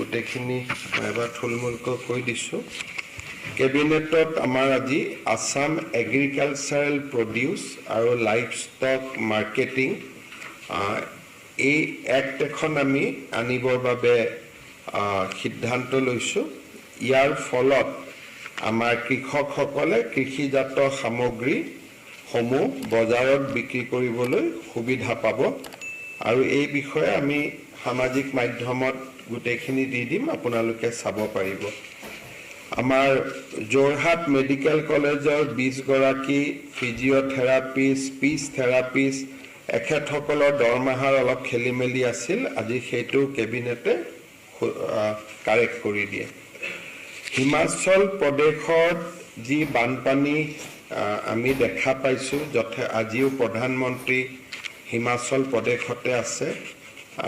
গোটেইখিনি মই এবাৰ থুলমূলকৈ কৈ দিছোঁ। কেবিনেটত আমাৰ আজি আছাম এগ্ৰিকালচাৰেল প্ৰডিউচ আৰু লাইফ ষ্টক মাৰ্কেটিং এই এক্ট এখন আমি আনিবৰ বাবে সিদ্ধান্ত লৈছোঁ। ইয়াৰ ফলত আমাৰ কৃষকসকলে কৃষিজাত সামগ্ৰীসমূহ বজাৰত বিক্ৰী কৰিবলৈ সুবিধা পাব। আৰু এই বিষয়ে আমি সামাজিক মাধ্যমত গোটেইখিনি দি দিম আপোনালোকে চাব পাৰিব। আমাৰ যোৰহাট মেডিকেল কলেজৰ বিছগৰাকী ফিজিঅ'থেৰাপিষ্ট স্পীচ থেৰাপিষ্ট এখেতসকলৰ দৰমহাৰ অলপ খেলি মেলি আছিল আজি সেইটো কেবিনেটে কাৰেক্ট কৰি দিয়ে। হিমাচল প্ৰদেশত যি বানপানী আমি দেখা পাইছোঁ যথে আজিও প্ৰধানমন্ত্ৰী হিমাচল প্ৰদেশতে আছে।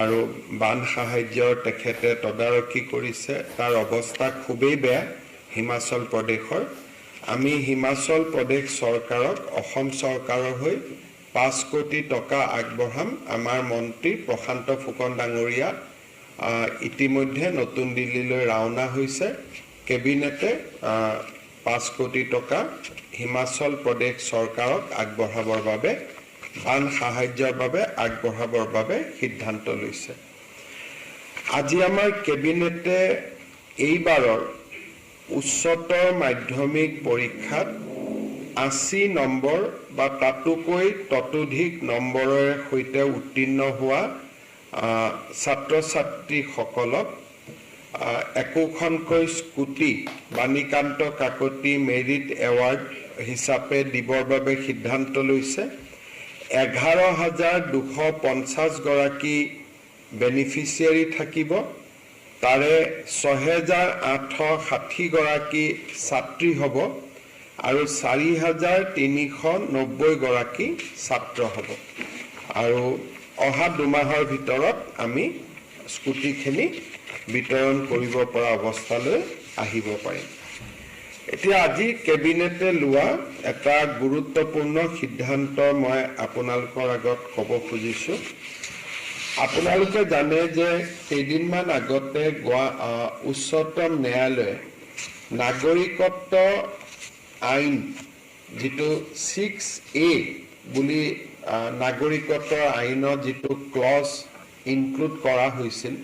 আৰু বান সাহাৰ্যৰ তেখেতে তদাৰকী কৰিছে। তাৰ অৱস্থা খুবেই বেয়া হিমাচল প্ৰদেশৰ। আমি হিমাচল প্ৰদেশ চৰকাৰক অসম চৰকাৰৰ হৈ পাঁচ কোটি টকা আগবঢ়াম। আমাৰ মন্ত্ৰী প্ৰশান্ত ফুকন ডাঙৰীয়া ইতিমধ্যে নতুন দিল্লীলৈ ৰাওনা হৈছে। কেবিনেটে পাঁচ কোটি টকা হিমাচল প্ৰদেশ চৰকাৰক আগবঢ়াবৰ বাবে বান সাহাৰ্যৰ বাবে আগবঢ়াবৰ বাবে সিদ্ধান্ত লৈছে। আজি আমাৰ কেবিনেটে এইবাৰৰ উচ্চতৰ মাধ্যমিক পৰীক্ষাত আশী নম্বৰ বা তাতোকৈ ততোধিক নম্বৰেৰে সৈতে উত্তীৰ্ণ হোৱা ছাত্ৰ ছাত্ৰীসকলক একোখনকৈ scooty Banikanta Kakati merit award হিচাপে দিবৰ বাবে সিদ্ধান্ত লৈছে। এঘাৰ হাজাৰ দুশ পঞ্চাছগৰাকী বেনিফিচিয়াৰী থাকিব। তাৰে ছহেজাৰ আঠশ ষাঠিগৰাকী ছাত্ৰী হ'ব আৰু চাৰি হাজাৰ তিনিশ নব্বৈগৰাকী ছাত্ৰ হ'ব। আৰু অহা দুমাহৰ ভিতৰত আমি স্কুটিখিনি বিতৰণ কৰিব পৰা অৱস্থালৈ আহিব পাৰিম। এতিয়া আজি কেবিনেটে লোৱা এটা গুৰুত্বপূৰ্ণ সিদ্ধান্ত মই আপোনালোকৰ আগত ক'ব খুজিছোঁ। আপোনালোকে জানে যে কেইদিনমান আগতে গোৱা উচ্চতম ন্যায়ালয়ে নাগৰিকত্ব আইন যিটো ছিক্স এ বুলি নাগৰিকত্ব আইনত যিটো ক্লজ ইনক্লুড কৰা হৈছিল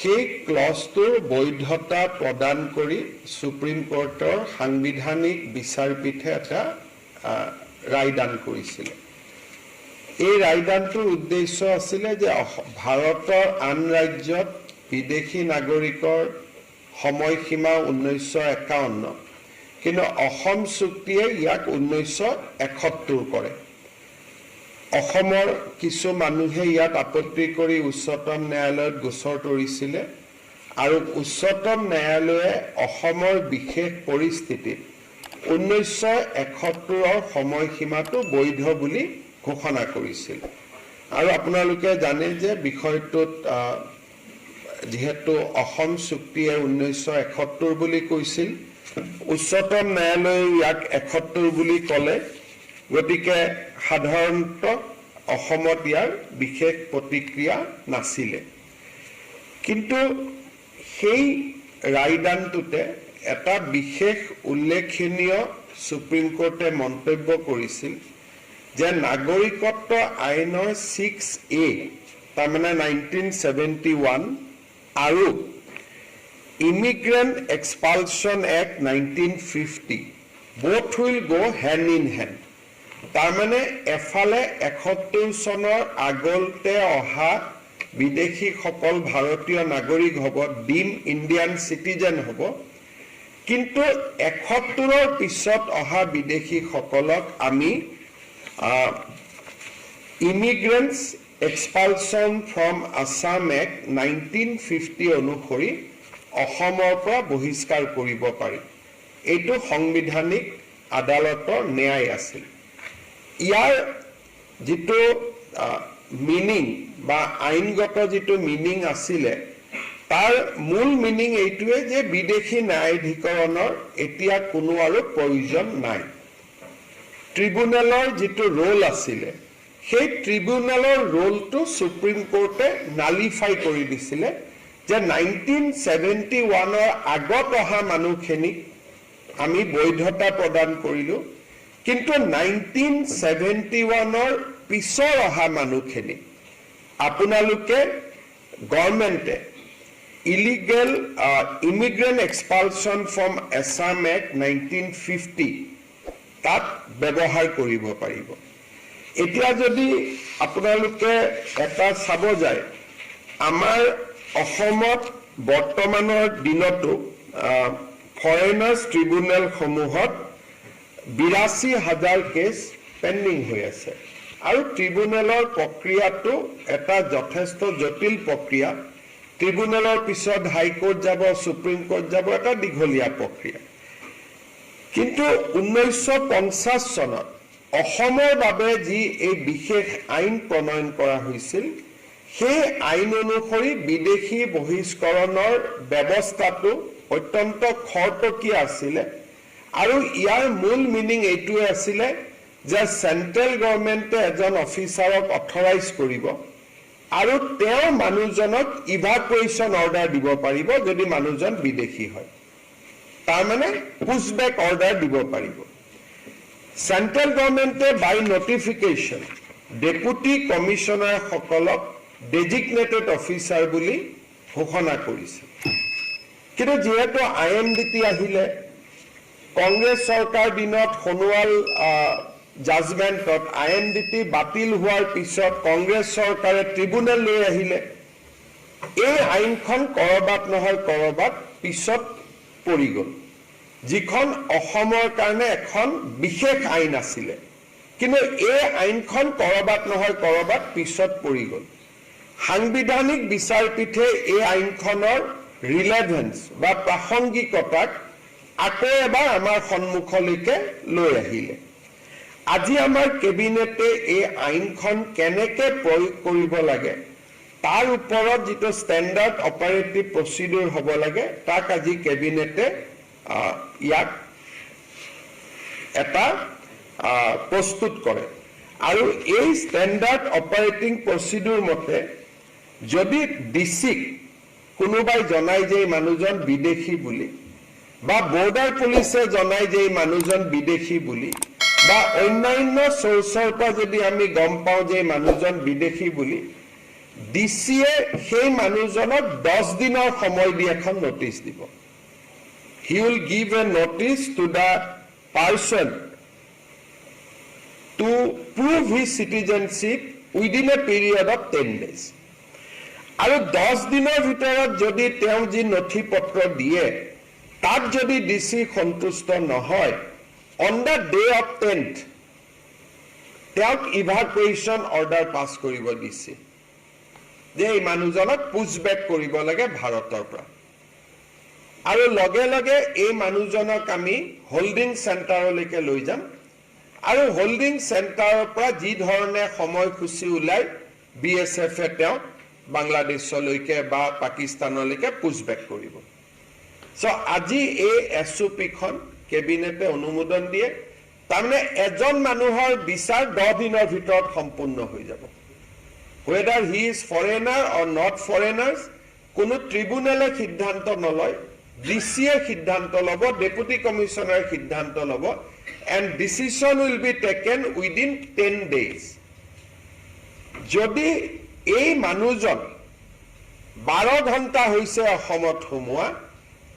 সেই ক্লজটোৰ বৈধতা প্ৰদান কৰি ছুপ্ৰিম কোৰ্টৰ সাংবিধানিক বিচাৰপীঠে এটা ৰায়দান কৰিছিলে। এই ৰায়দানটোৰ উদ্দেশ্য আছিলে যে ভাৰতৰ আন ৰাজ্যত বিদেশী নাগৰিকৰ সময়সীমা ঊনৈছশ একাৱন্ন। কিন্তু অসম চুক্তিয়ে ইয়াক ঊনৈছশ এসত্তৰ কৰে। অসমৰ কিছু মানুহে ইয়াত আপত্তি কৰি উচ্চতম ন্যায়ালয়ত গোচৰ তৰিছিলে আৰু উচ্চতম ন্যায়ালয়ে অসমৰ বিশেষ পৰিস্থিতিত ঊনৈছশ এসত্তৰৰ সময়সীমাটো বৈধ বুলি ঘোষণা কৰিছিল। আৰু আপোনালোকে জানে যে বিষয়টোত যিহেতু অসম চুক্তিয়ে ঊনৈছশ এসত্তৰ বুলি কৈছিল উচ্চতম ন্যায়ালয়ে ইয়াক এসত্তৰ বুলি ক'লে। গতিকে সাধাৰণত অসমত ইয়াৰ বিশেষ প্ৰতিক্ৰিয়া নাছিলে। কিন্তু সেই ৰায়দানটোতে এটা বিশেষ উল্লেখনীয় ছুপ্ৰিম কোৰ্টে মন্তব্য কৰিছিল যে নাগৰিকত্ব আইনৰ ছিক্স এ তাৰমানে নাইনটিন ছেভেণ্টি ওৱান আৰু immigrant expulsion act nineteen fifty both will go' hand in hand তাৰমানে এফালে এসত্তৰ চনৰ আগতে অহা বিদেশীসকল ভাৰতীয় নাগৰিক হ'ব ডিম ইণ্ডিয়ান চিটিজেন হ'ব। কিন্তু এসত্তৰৰ পিছত অহা বিদেশীসকলক আমি immigrants expulsion from Assam act nineteen fifty অনুসৰি অসমৰ পৰা বহিষ্কাৰ কৰিব পাৰি। এইটো সাংবিধানিক আদালতৰ ন্যায় আছিল। ইয়াৰ যিটো মিনিং বা আইনগত যিটো মিনিং আছিলে তাৰ মূল মিনিং এইটোৱে যে বিদেশী ন্যায়াধিকৰণৰ এতিয়া কোনো আৰু প্ৰয়োজন নাই। ট্ৰিব্যুনেলৰ যিটো ৰোল আছিলে সেই ট্ৰিব্যুনেলৰ ৰোলটো ছুপ্ৰিম কোৰ্টে নালিফাই কৰি দিছিলে যে নাইনটিন ছেভেণ্টি ওৱানৰ আগত অহা মানুহখিনিক আমি বৈধতা প্ৰদান কৰিলোঁ। কিন্তু নাইনটিন ছেভেণ্টি ওৱানৰ পিছৰ অহা মানুহখিনিক আপোনালোকে গভৰ্ণমেণ্টে illegal immigrant expulsion from Assam act nineteen fifty তাত ব্যৱহাৰ কৰিব পাৰিব। এতিয়া যদি আপোনালোকে এটা চাব যায় আমাৰ অসমত বৰ্তমানৰ দিনতো ফৰেনাৰ্ছ ট্ৰিব্যুনেলসমূহত বিৰাশী হাজাৰ কেছ পেণ্ডিং হৈ আছে। আৰু ট্ৰিব্যুনেলৰ প্ৰক্ৰিয়াটো এটা যথেষ্ট জটিল প্ৰক্ৰিয়া। ট্ৰিব্যুনেলৰ পিছত হাইকোৰ্ট যাব ছুপ্ৰিম কোৰ্ট যাব এটা দীঘলীয়া প্ৰক্ৰিয়া। কিন্তু ঊনৈছশ পঞ্চাছ চনত অসমৰ বাবে যি এই বিশেষ আইন প্ৰণয়ন কৰা হৈছিল সেই আইন অনুসৰি বিদেশী বহিষ্কৰণৰ ব্যৱস্থাটো অত্যন্ত খৰতকীয়া আছিলে। আৰু ইয়াৰ মূল মিনিং এইটোৱে আছিলে যে চেণ্ট্ৰেল গভৰ্ণমেণ্টে এজন অফিচাৰক অথৰাইজ কৰিব আৰু তেওঁ মানুহজনক ইভাকুৱেশ্যন অৰ্ডাৰ দিব পাৰিব যদি মানুহজন বিদেশী হয়। তাৰমানে পুছবেক অৰ্ডাৰ দিব পাৰিব। চেণ্ট্ৰেল গভৰ্ণমেণ্টে বাই নটিফিকেশ্যন ডেপুটি কমিশ্যনাৰসকলক ডেজিগনেটেড অফিচাৰ বুলি ঘোষণা কৰিছে। কিন্তু যিহেতু আই এম ডি টি আহিলে কংগ্ৰেছ চৰকাৰ দিনত সোণোৱাল জাজমেণ্টত আই এম ডি টি বাতিল হোৱাৰ পিছত কংগ্ৰেছ চৰকাৰে ট্ৰিব্যুনেল লৈ আহিলে। এই আইনখন কৰবাত নহয় কৰবাত পিছত পৰি গ'ল। যিখন অসমৰ কাৰণে এখন বিশেষ আইন আছিলে। কিন্তু এই আইনখন কৰবাত নহয় কৰবাত পিছত পৰি গ'ল। সাংবিধানিক বিচাৰপীঠে এই আইনখনৰ ৰিলেভেঞ্চ বা প্ৰাসংগিকতাক আকৌ এবাৰ আমাৰ সন্মুখলৈকে লৈ আহিলে। আজি আমাৰ কেবিনেটে এই আইনখন কেনেকে প্ৰয়োগ কৰিব লাগে তাৰ ওপৰত যিটো ষ্টেণ্ডাৰ্ড অপাৰেটিভ প্ৰচিডিউৰ হ'ব লাগে তাক আজি কেবিনেটে ইয়াক এটা প্ৰস্তুত কৰে। আৰু এই ষ্টেণ্ডাৰ্ড অপাৰেটিং প্ৰচিডিউৰ মতে যদি ডিচিক কোনোবাই জনাই যে এই মানুহজন বিদেশী বুলি বা বৰ্ডাৰ পুলিচে জনাই যে এই মানুহজন বিদেশি বুলি, বা অন্যান্য চ'ৰ্চৰ পৰা যদি আমি গম পাওঁ যে এই মানুহজন বিদেশি বুলি ডিচিয়ে সেই মানুহজনক দহ দিনৰ সময় দি এখন নটিচ দিব। He will give a notice to the person to prove his citizenship within a period of ten days আৰু দহ দিনৰ ভিতৰত যদি তেওঁ যি নথি পত্ৰ দিয়ে তাত যদি ডি চি সন্তুষ্ট নহয় on the day of tenth তেওঁক ইভাকুৱেশ্যন অৰ্ডাৰ পাছ কৰিব দিছে। যে এই মানুহজনক পুছবেক কৰিব লাগে ভাৰতৰ পৰা। আৰু লগে লগে এই মানুহজনক আমি হোল্ডিং চেণ্টাৰলৈকে লৈ যাম। আৰু হোল্ডিং চেণ্টাৰৰ পৰা যি ধৰণে সময়সূচী ওলাই বি এছ এফে তেওঁক বাংলাদেশলৈকে বা পাকিস্তানলৈকে পুছবেক কৰিব। চ' আজি এই এছ অ' পিখন কেবিনেটে অনুমোদন দিয়ে। তাৰমানে এজন মানুহৰ বিচাৰ দহ দিনৰ ভিতৰত সম্পূৰ্ণ হৈ যাব। Whether he is foreigner or not foreigners কোনো ট্ৰিব্যুনেলে সিদ্ধান্ত নলয়। ডি চিয়ে সিদ্ধান্ত ল'ব ডেপুটি কমিশ্যনাৰে সিদ্ধান্ত ল'ব। And decision will be taken within ten days যদি এই মানুহজন বাৰ ঘণ্টা হৈছে অসমত সোমোৱা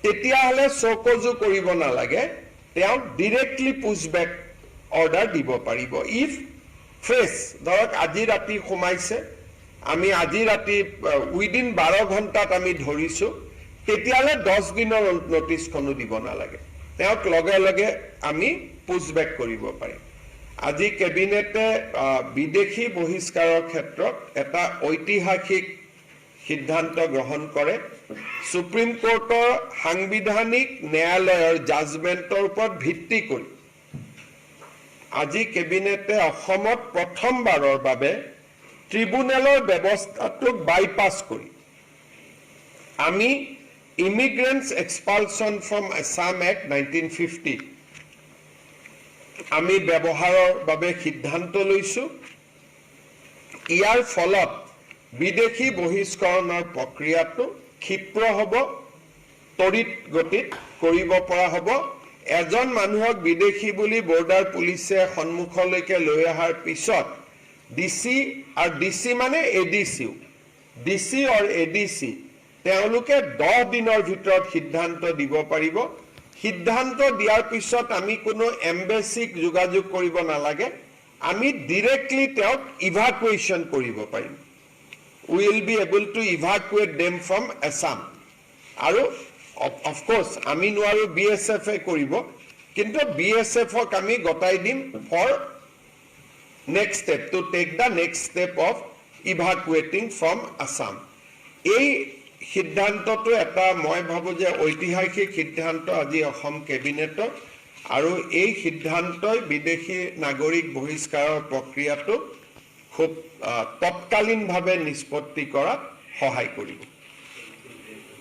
তেতিয়াহ'লে চকজু কৰিব নালাগে। তেওঁক ডিৰেক্টলি পুছবেক অৰ্ডাৰ দিব পাৰিব। ইফ ফ্ৰেছ ধৰক আজি ৰাতি সোমাইছে আমি আজি ৰাতি উইদিন বাৰ ঘণ্টাত আমি ধৰিছোঁ তেতিয়াহ'লে দহ দিনৰ নটিচখনো দিব নালাগে। তেওঁক লগে লগে আমি পুছবেক কৰিব পাৰিম। আজি কেবিনেটে বিদেশী বহিষ্কাৰৰ ক্ষেত্ৰত এটা ঐতিহাসিক সিদ্ধান্ত গ্ৰহণ কৰে। সুপ্ৰিম কোৰ্টৰ সাংবিধানিক ন্যায়ালয়ৰ জাজমেণ্টৰ ওপৰত ভিত্তি কৰি আজি কেবিনেটে অসমত প্ৰথমবাৰৰ বাবে ট্ৰিব্যুনেলৰ ব্যৱস্থাটোক বাইপাছ কৰি আমি immigrants expulsion from Assam act nineteen fifty আমি ব্যৱহাৰৰ বাবে সিদ্ধান্ত লৈছো। ইয়াৰ ফলত বিদেশি বহিষ্কৰণৰ প্ৰক্ৰিয়াটো ক্ষিপ্ৰ হ'ব তড়িৎ গতিত কৰিব পৰা হ'ব। এজন মানুহক বিদেশী বুলি বৰ্ডাৰ পুলিচে সন্মুখলৈকে লৈ অহাৰ পিছত ডি চি আৰু ডি চি মানে এ ডি চিও ডি চি আৰু এ ডি চি তেওঁলোকে দহ দিনৰ ভিতৰত সিদ্ধান্ত দিব পাৰিব। সিদ্ধান্ত দিয়াৰ পিছত আমি কোনো এম্বেচিক যোগাযোগ কৰিব নালাগে। আমি ডিৰেক্টলি তেওঁক ইভাকুৱেশ্যন কৰিব পাৰিম। Will be able to evacuate them from Assam আৰু অফক'ৰ্চ আমি নোৱাৰোঁ বি এছ এফে কৰিব কিন্তু বি এছ এফক আমি গতাই দিম for next step to take the next step of evacuating from Assam এই সিদ্ধান্তটো এটা মই ভাবোঁ যে ঐতিহাসিক সিদ্ধান্ত আজি অসম কেবিনেটৰ আৰু এই সিদ্ধান্তই বিদেশী নাগৰিক বহিষ্কাৰৰ প্ৰক্ৰিয়াটো খুব তৎকালীনভাৱে নিষ্পত্তি কৰাত সহায় কৰিব